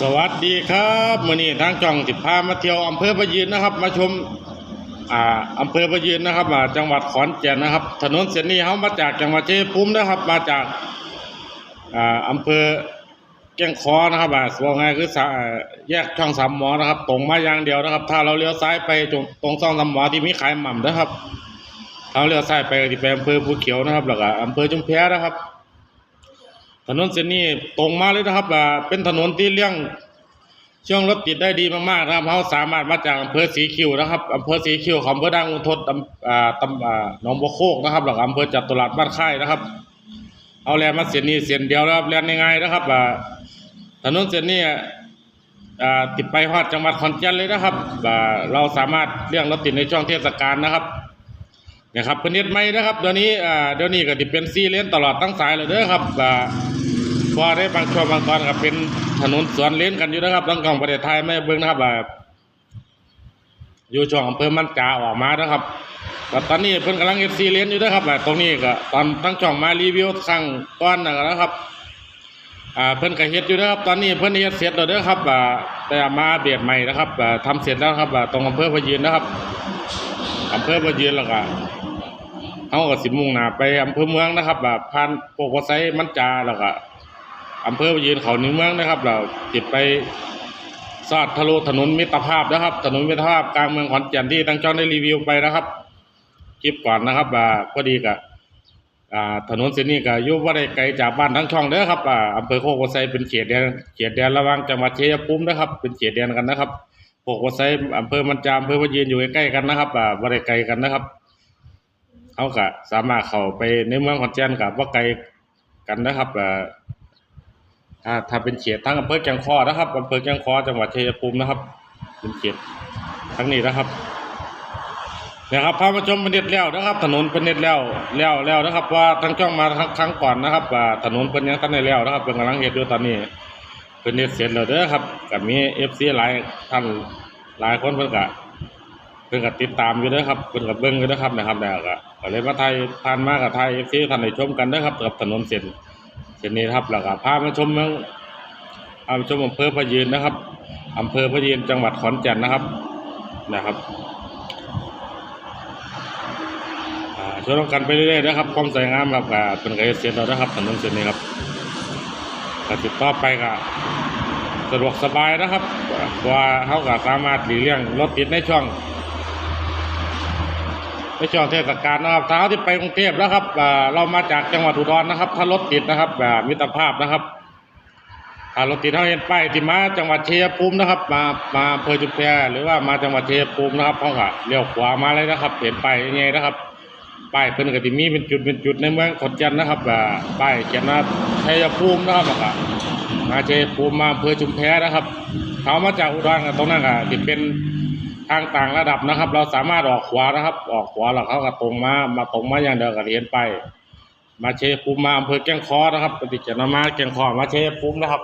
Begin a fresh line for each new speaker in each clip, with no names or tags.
สวัสดีครับมื่อนี้ทางจ่องสิพามาเที่ยวอำเภอประยืนนะครับ มาชมอ่าอำเภอประยืนนะครับอ่าจังหวัดขอนแก่นนะครับ ถนนเส้นนี้เขามาจากจังหวัดเชัยงภูมินะครับ มาจากอ่าอำเภอแก้งคอนะครับอ่าว่าไงคือแยกช่องสามหมอนะครับ ตรงมาอย่างเดียวนะครับ ถ้าเราเลี้ยวซ้ายไปตรงตรงช่องสามหมอที่มีขายหม่ำนะครับถ้าเราเลี้ยวซ้ายไปก็ที่ไปอำเภอภูเขียวนะครับแล้วก็อำเภอจุมแพนะครับ ถนนเส้นนี้ตรงมาเลยนะครับอ่าเป็นถนนที่เลี่ยงช่วงรถติดได้ดีมากๆนะครับเขาสามารถมาจากอำเภอสีคิวนะครับอำเภอสีคิวของอำเภอดังอุทดอำอ่าตำอ่าหนองบัวโคกนะครับหลังอำเภอจัตุรัสบ้านค่ายนะครับ เอาแลนมาเส้นนี้เส้นเดียวนะครับแลนง่ายๆนะครับอ่าถนนเส้นนี้อ่าติดไปฮอดจังหวัดขอนแก่นเลยนะครับอ่าเราสามารถเลี่ยงรถติดในช่วงเทศกาลนะครับนะครับเป็นเน็ตใหม่นะครับเดี๋ยวนี้อ่าเดี๋ยวนี้ก็จะเป็นซีเลนตลอดทั้งสายเลยเด้อครับอ่า พอได้บางช่วงบางตอนก็เป็นถนนสวนเลนกันอยู่นะครับทั้งของประเทศไทยไม่เบิ่งนะครับอ่าอยู่ช่วงอำเภอมันจาออกมานะครับก็ตอนนี้เพิ่นกำลังเฮ็ดซีเลนอยู่นะครับอ่าตรงนี้ก็ตอนทั้งช่องมารีวิวครั้งก่อนนะครับอ่าเพิ่นก็เฮ็ดอยู่นะครับตอนนี้เพิ่นเฮ็ดเสร็จแล้วเด้อครับอ่าแต่มาเบียดใหม่นะครับอ่าทำเสร็จแล้วครับอ่าตรงอำเภอพยืนนะครับอำเภอพยืนแล้วก็เขาก็สิมุ่งหน้าไปอำเภอเมืองนะครับแบบผ่านโปกวไซมันจาแล้วก็ อำเภอยืนเขาหนึ่งเมืองนะครับ เราติดไปซอดทะลุถนนมิตรภาพนะครับ ถนนมิตรภาพกลางเมืองขอนแก่นที่ตั้งจ้องได้รีวิวไปนะครับคลิปก่อนนะครับอ่าพอดีกับถนนเส้นนี้ก็อยู่ว่าได้ไกลจากบ้านทั้งช่องเด้อครับอ่าอำเภอโคกวัดไซเป็นเขตแดนเขตแดนระว่างจังหวัดชัยภูมินะครับ เป็นเขตแดนกันนะครับโคกวัดไซอำเภอมันจามอำเภอพะยืนอยู่ใกล้ๆกันนะครับอ่าว่าได้ไกลกันนะครับเขาก็สามารถเข้าไปในเมืองขอนแก่นกับว่าไกลกันนะครับ อ่อถ้าถ้าเป็นเขตทั้งอำเภอแก่งคอนะครับอำเภอแก่งคอจังหวัดชัยภูมินะครับ เป็นเขตทั้งนี้นะครับนะครับพามาชมเป็นเน็ตแล้วนะครับ ถนนเป็นเน็ตแล้วแล้วแล้วนะครับ ว่าทั้งช่องมาทั้งครั้งก่อนนะครับว่าถนนเป็นยังทันได้แล้วนะครับเป็นกำลังเฮ็ดอยู่ตอนนี้เป็นเน็ตเสร็จแล้วเด้อครับกับมีเอฟซีหลายท่านหลายคนเพิ่นก็เพิ่นก็ติดตามอยู่เด้อครับเพิ่นก็เบิ่งอยู่เด้อครับนะครับแล้วก็ก็เลยมาไทยผ่านมากับไทย FC ท่านได้ชมกันเด้อครับกับถนนเส้น เส้นนี้ครับแล้วก็พามาชมเมืองพามาชมอำเภอพะยืนนะครับอำเภอพะยืนจังหวัดขอนแก่นนะครับนะครับอ่าช่วยกันไปเรื่อยๆนะครับ ความสวยงามครับเป็นก็เฮ็ดเร็จแล้วนะครับถนนเส้นนี้ครับกติดต่อไปก็สะดวกสบายนะครับว่าเขาก็สามารถหลีกเลี่ยงรถติดในช่วง ในช่วงเทศกาลนะครับถ้าเขาที่ไปกรุงเทพนะครับเรามาจากจังหวัดอุดรนะครับ ถ้ารถติดนะครับแบบมิตรภาพนะครับถ้ารถติดเขาเห็นป้ายที่มาจังหวัดเชัยงภูมินะครับ มามาอำเภอจุฬาหรือว่ามาจังหวัดเชัยงภูมินะครับเขาก็เลี้ยวขวามาเลยนะครับ เห็นป้ายยังไงนะครับป้ายเป็นกติมีเป็นจุดเป็นจุดในเมืองขอนแก่นนะครับอ่าป้ายเขียนว่าชัยภูมินะครับมาเชียงภูมิมาอำเภอชุมแพนะครับเขามาจากอุดรกันตรงนั้นก็ติดเป็น ทางต่างระดับนะครับ เราสามารถออกขวานะครับ ออกขวาแล้วเข้าก็ตรงมา มาตรงมาอย่างเดียวกับเรียนไป มาเชยภูมิมาอำเภอแก้งคอนะครับปฏิจจนามาแก้งคอมาเชยภูมินะครับ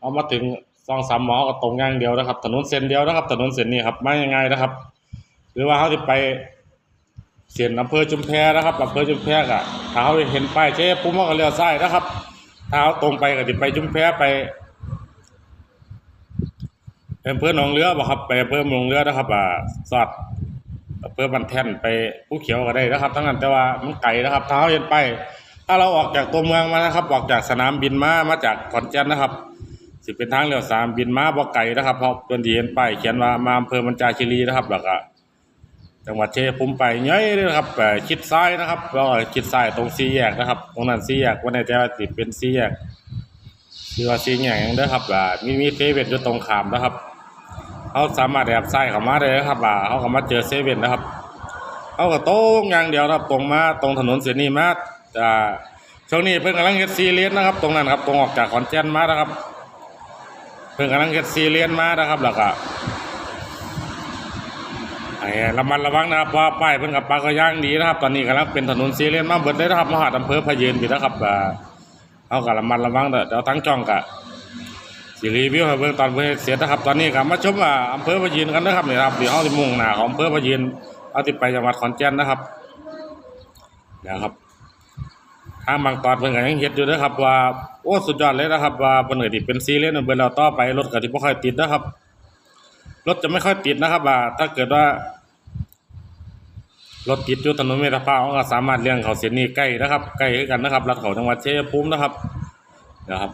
เอามาถึงซองสามหมอก็ตรงอย่างเดียวนะครับ ถนนเส้นเดียวนะครับ ถนนเส้นนี้ครับม่ยังไงนะครับ หรือว่าเขาจะไปเสียนอำเภอชุมแพนะครับอำเภอชุมแพก็ถ้าเขาเห็นป้ายเชยภูมิเขาก็เลี้ยวซ้ายนะครับถ้าเอาตรงไปก็จะไปจุ้มแพไป อำเภอหนองเรือบ่ครับไปอำเภอหนองเรือนะครับ อ่าสอดอำเภอบันแท่นไปผู้เขียวก็ได้นะครับ ทั้งนั้นแต่ว่ามันไกลนะครับถ้าเราเห็นไป ถ้าเราออกจากตัวเมืองมานะครับ ออกจากสนามบินมามาจากขอนแก่นนะครับสิเป็นทางเลี้ยวสามบินมาบ่ไกลนะครับเพราะเพิ่นสิเห็นป้ายเขียนว่ามาอำเภอมันจาคีรีนะครับแล้วก็จังหวัดเชัยภูมิไปย้อยนะครับเอ่อชิดซ้ายนะครับแล้วก็ชิดซ้ายตรงสี่แยกนะครับ ตรงนั้นสี่แยกวันไหนจะสิเป็นสี่แยกคือว่าสิ่งอย่างเด้อครับว่มีมีเซเว่นอยู่ตรงขามนะครับ เขาสามารถแอบใส่เข้ามาได้นะครับว่าเขาก็มาเจอเซเว่นนะครับเขาก็ตรงอย่างเดียวนะครับตรงมาตรงถนนเส้นนี้มาอ่าช่วงนี้เพิ่งกำลังเฮ็ดซีเรียนนะครับ ตรงนั้นครับตรงออกจากขอนแก่นมานะครับ เพิ่งกำลังเฮ็ดซีเรียนมานะครับแล้วก็ไอ้ระมัดระวังนะครับว่าป้ายเพิ่นกับปลาก็ย่างดีนะครับ ตอนนี้กำลังเป็นถนนซีเรียนมาเบิดเลยนะครับมหาดอำเภอพะเยืนอยู่นะครับอ่าเอากะระมัดระวังเด้อเดี๋ยวทั้งช่องกะ สิรีวิวให้เบิ่งตอนเพิ่นเสร็จนะครับ ตอนนี้ก็มาชมว่าอำเภอพะยืนกันนะครับนี่ครับเดี๋ยวเอาที่มุ่งหน้าของอำเภอพะยืนเอาที่ไปจังหวัดขอนแก่นนะครับเดี๋ยวครับทางบางตอนเพิ่นก็ยังเฮ็ดอยู่เด้อครับ ว่าโอ้สุดยอดเลยนะครับ ว่าเพิ่นก็สิเป็นซีเรียสเบิ่นแล้วต่อไปรถก็สิบ่ค่อยติดนะครับ รถจะไม่ค่อยติดนะครับว่าถ้าเกิดว่ารถติดอยู่ถนนเมตรภาพก็สามารถเลี่ยงเขาเส้นนี้ใกล้นะครับใกล้กันนะครับรัดเขาจังหวัดเชัยงภูมินะครับนะครับ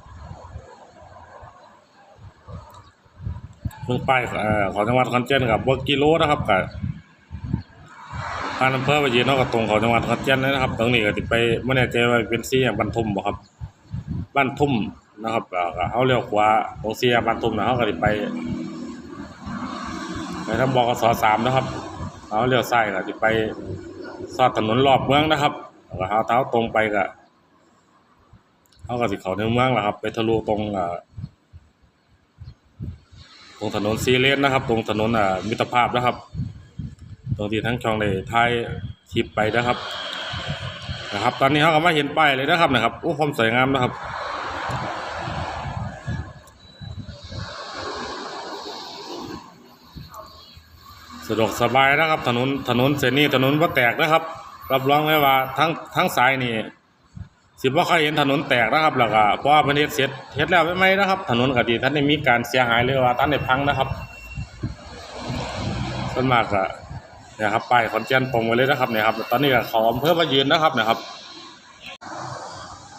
เมืองป้ายเอ่อของจังหวัดขอนแก่นกับว่ากิโลนะครับกับทางอำเภอไปยืนเนาะกับตรงเขาจังหวัดขอนแก่นนะครับ ตรงนี้ก็ติไปไม่แน่ใจว่าเป็นซีอย่างบ้านทุ่มบ่ครับบ้านทุ่มนะครับเอ่อก็เขาเลี้ยวขวาตรงซีอย่าบ้านทุ่มนะเขาก็ติไปไปทางบกสสามนะครับเอาเลี้ยวซ้ก็สิไปซอดถนนรอบเมืองนะครับแล้วก็เอาเท้าตรงไปก็เขาก็สิเขาในเมืองแหล้วครับ ไปทะลุตรงอ่า ตรงถนนซีเลนนะครับ ตรงถนนอ่ามิตรภาพนะครับ ตรงที่ทั้งช่องได้ถ่ายคลิปไปนะครับนะครับ ตอนนี้เขาก็มาเห็นป้ายเลยนะครับนะครับโอ้ความสวยงามนะครับสะดวกสบายนะครับ ถนนถนนเส้นนี้ถนนว่าแตกนะครับ รับรองเลยว่าทั้งทั้งสายนี่ สิบ่ค่อยเห็นถนนแตกนะครับแล้วก็เพราะว่าเพิ่นเฮ็ดเสร็จเฮ็ดแล้วไม่ไหมนะครับ ถนนก็ดีท่านได้มีการเสียหายหรือว่าท่านได้พังนะครับส่วนมากก็เนี่ยครับป้ายขอนแก่นตรงไว้เลยนะครับเนี่ยครับ ตอนนี้ก็ขาอำเภอมายืนนะครับเนะครับ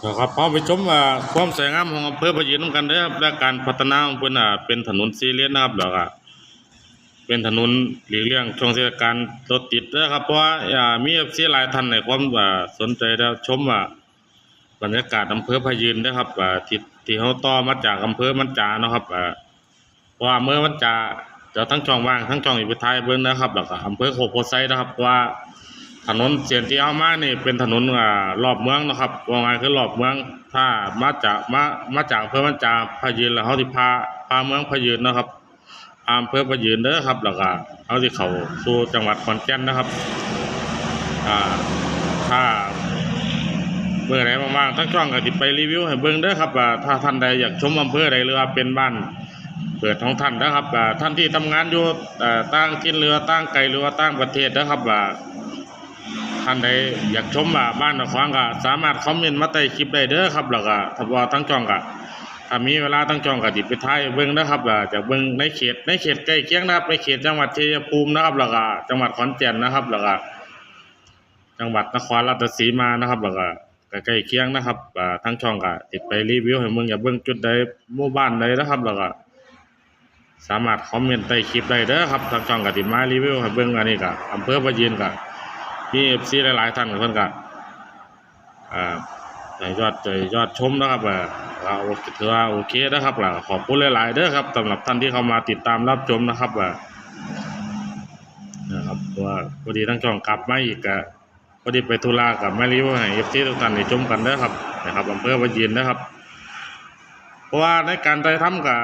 นะครับพาไปชมอ่าความสวยงามของอำเภอพะยืนนำกันเด้ครับและการพัฒนาของเพิ่นอ่าเป็นถนนสี่เลนนะครับแล้วก็เป็นถนนหลีกเลี่ยงช่วงเทศกาลรถติดนะครับ เพราะว่ามีเอฟซีหลายท่านในความอ่าสนใจแล้วชมว่า บรรยากาศอำเภอพะยืนนะครับอ่าที่ที่เขาต่อมาจากอำเภอมันจาเนาะครับอ่าว่าเมื่อมันจาจะทั้งช่องว่างทั้งช่องอีกไปท้ายเบิ่งนะครับแล้วก็อำเภอโคกโพไซนะครับว่าถนนเส้นที่เอามานี่เป็นถนนอ่ารอบเมืองนะครับว่าไงคือรอบเมือง ถ้ามาจากมามาจากอำเภอมันจาพะยืนแล้วเขาสิพาพาเมืองพะยืนนะครับอำเภอประยืนเด้อครับแล้วก็เอาที่เขาสู่จังหวัดขอนแก่นนะครับอ่าถ้า เมื่อไหนมากๆทั้งช่องก็ติไปรีวิวให้เบิ่งเด้อครับว่าถ้าท่านใดอยากชมอำเภอใดหรือว่าเป็นบ้านเปิดของท่านนะครับอ่าท่านที่ทำงานอยู่ต่างถิ่นหรือต่างไกลหรือว่าต่างประเทศนะครับว่าท่านใดอยากชมว่าบ้านของขวางก็สามารถคอมเมนต์มาใต้คลิปได้เด้อครับแล้วก็ถ้าว่าทั้งช่องก็ถ้ามีเวลาตั้งจองก็ติดไปท้ายเบิ่งนะครับอ่าจากเบิ่งในเขตในเขตใกล้เคียงนะครับในเขตจังหวัดชัยภูมินะครับแล้วก็จังหวัดขอนแก่นนะครับแล้วก็จังหวัดนครราชสีมานะครับแล้วก็ ใกล้เคียงนะครับอ่าทั้งช่องก็ติดไปรีวิวให้เบิ่งอย่าเบิ่งจุดใดหมู่บ้านใดนะครับ แล้วก็สามารถคอมเมนต์ใต้คลิปได้เด้อครับทางช่องก็ติดมารีวิวให้เบิ่งอันนี้ก็อำเภอประยืนก็มี FC หลายๆท่านเพิ่นก็อ่ายอดใจยอดชมนะครับเอ่อเราโอเคถือว่าโอเคนะครับล่ะขอบคุณหลายๆเด้อครับสำหรับท่านที่เข้ามาติดตามรับชมนะครับว่านะครับว่าพอดีทั้งช่องกลับมาอีกอะ พอดีไปธุระกับแม่รีวิวให้เอฟซีทุกท่านได้ชมกันเด้ครับนะครับอำเภอวัดยินนะครับ เพราะว่าในการไปทำกับ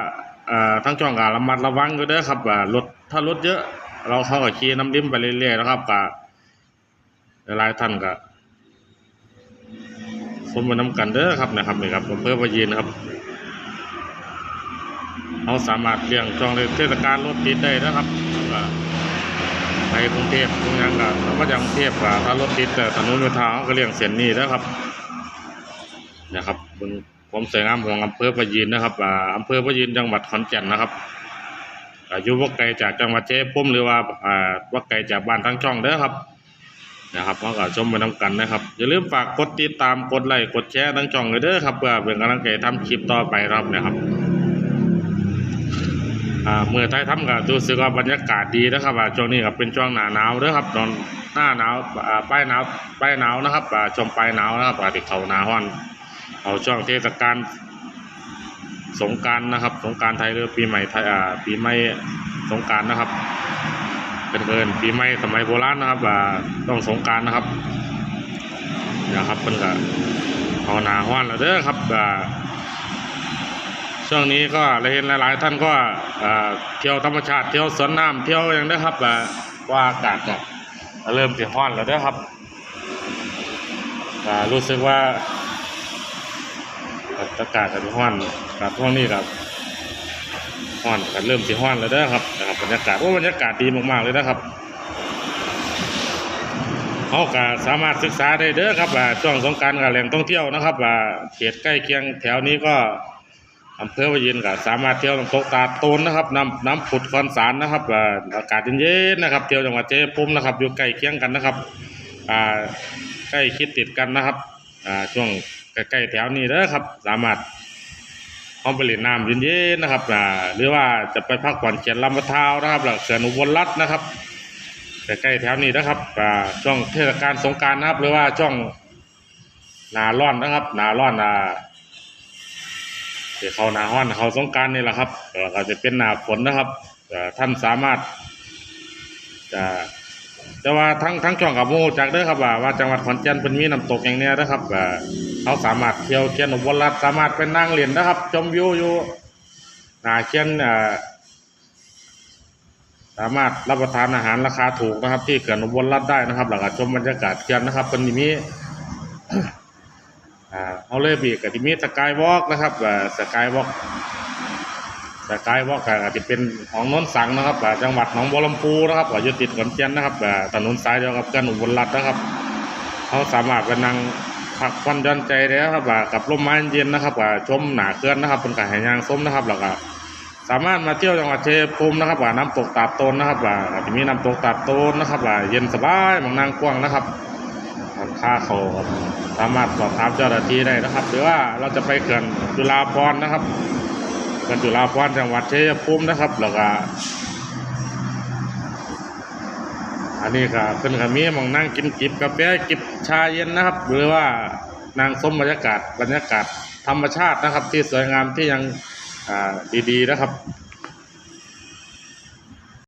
ทั้งช่องก็ระมัดระวังอยู่เด้ครับว่ารถถ้ารถเยอะ เราเข้ากับขี่น้ำริมไปเรื่อยๆนะครับกับหลายท่านก็สมมาน้ำกันเด้อครับนะครับนี่ครับอำเภอพะยีนครับเราสามารถเลี้ยงช่วงเทศกาลรถติดได้นะครับ ไปกรุงเทพกรุงยังก็ถ้ามาจากกรุงเทพก็ถ้ารถติดแต่ถนนมิตรทางก็เลี้ยงเส้นนี้นะครับนะครับเป็นความสวยงามของอำเภอพะยีนนะครับอ่าอำเภอพะยีนจังหวัดขอนแก่นนะครับอายุว่าไกลจากจังหวัดเจ้พุ่มหรือว่าอ่าว่าไกลจากบ้านทั้งช่องเด้อครับนะครับเราก็ชมไปน้ำกันนะครับอย่าลืมฝากกดติดตามกดไลค์กดแชร์ทั้งช่องเลยเด้อครับเพื่อเป็นกำลังใจทำคลิปต่อไปครับนะครับ เมื่อท้ายทำก็รู้สึกว่าบรรยากาศดีนะครับช่วงนี้ก็เป็นช่วงหนาหนาวด้อครับตอนหน้าหนาวอ่าปลายหนาวปลายหนาวนะครับช่วงปลายหนาวนะครับปกติเขาหนาฮ้อนเอาช่วงเทศกาลสงการนะครับสงการไทยหรือปีใหม่ไทยอ่าปีใหม่สงการนะครับเป็นเกินปีใหม่สมัยโบราณนะครับอ่าต้องสงการนะครับนะครับเพิ่นก็เอาหนาห้อนแล้วเด้อครับอ่า ช่วงนี้ก็เราเห็นหลายๆ ท่านก็เที่ยวธรรมชาติเที่ยวสวนน้ำเที่ยวอย่างนี้ครับว่าอากาศก็เริ่มสิห้อนแล้วเด้อครับรู้สึกว่าอากาศจะห้อนกับช่วงนี้ครับห้อนกันเริ่มสิห้อนแล้วเด้อครับนะครับบรรยากาศโอ้บรรยากาศดีมากๆเลยนะครับเขาก็สามารถศึกษาได้เด้อครับช่วงสงการกับแหล่งท่องเที่ยวนะครับเขตใกล้เคียงแถวนี้ก็ อำเภอวายินก็สามารถเที่ยวน้ำตกตาโตนนะครับน้ำน้ำผุดคอนสารนะครับว่าอากาศเย็นๆนะครับ เที่ยวจังหวัดเชียภูมินะครับ อยู่ใกล้เคียงกันนะครับอ่าใกล้คิดติดกันนะครับอ่าช่วงใกล้ๆแถวนี้เด้อครับ สามารถห้องไปเล่นน้ำเย็นๆนะครับอ่าหรือว่าจะไปพักผ่อนเขียนลำปะเทาวนะครับหลังเขื่อนอุบลรัตน์นะครับใกล้ๆแถวนี้นะครับอ่าช่วงเทศกาลสงกรารนะครับ หรือว่าช่วงหนาร้อนนะครับหนาร้อนอ่า ที่เขาหนาร้อนเขาสงการนี่แหละครับเอ่อก็จะเป็นหนาฝนนะครับท่านสามารถจะแต่ว่าทั้งทั้งช่องกับโมจากเด้อครับว่าว่าจังหวัดขอนแก่นเป็นมีน้ำตกอย่างเนี้ยนะครับเขาสามารถเที่ยวเขียนอุบลรัฐสามารถไปนั่งเรียนนะครับ ชมวิวอยู่หนาเขียนสามารถรับประทานอาหารราคาถูกนะครับ ที่เขื่อนอุบลรัฐได้นะครับหลังจากชมบรรยากาศเขียนนะครับเป็นมี อ่าเอาเลยบีกับที่มีสกายวอล์กนะครับสกายวอล์กสกายวอล์กก็จะเป็นของนนท์สังนะครับอ่าจังหวัดหนองบัวลำพูนะครับอ่ายู่ติดขอนแก่นนะครับอ่าถนนสายเดียวกับเขื่อนอุบลรัฐนะครับเขาสามารถไปนั่งพักผ่อนย่อนใจได้ครับว่ากับลมไม้เย็นนะครับว่าชมหนาเคลื่อนนะครับเป็นการหายางส้มนะครับแล้วก็สามารถมาเที่ยวจังหวัดเชียงภูมินะครับว่าน้ำตกตาดโตนนะครับว่าอาจจะมีน้ำตกตาดโตนนะครับว่าเย็นสบายบางนางกว้างนะครับ ค่าเขาครับสามารถสอบถามเจ้าหน้าที่ได้นะครับ หรือว่าเราจะไปเขื่อนจุฬาภรนะครับเขื่อนจุฬาภรจังหวัดเชียงภูมินะครับแล้วก็อันนี้ก็เพิ่นก็มีมองนั่งกินจิบกาแฟจิบชาเย็นนะครับ หรือว่านั่งชมบรรยากาศบรรยากาศธรรมชาตินะครับ ที่สวยงามที่ยังดีๆนะครับ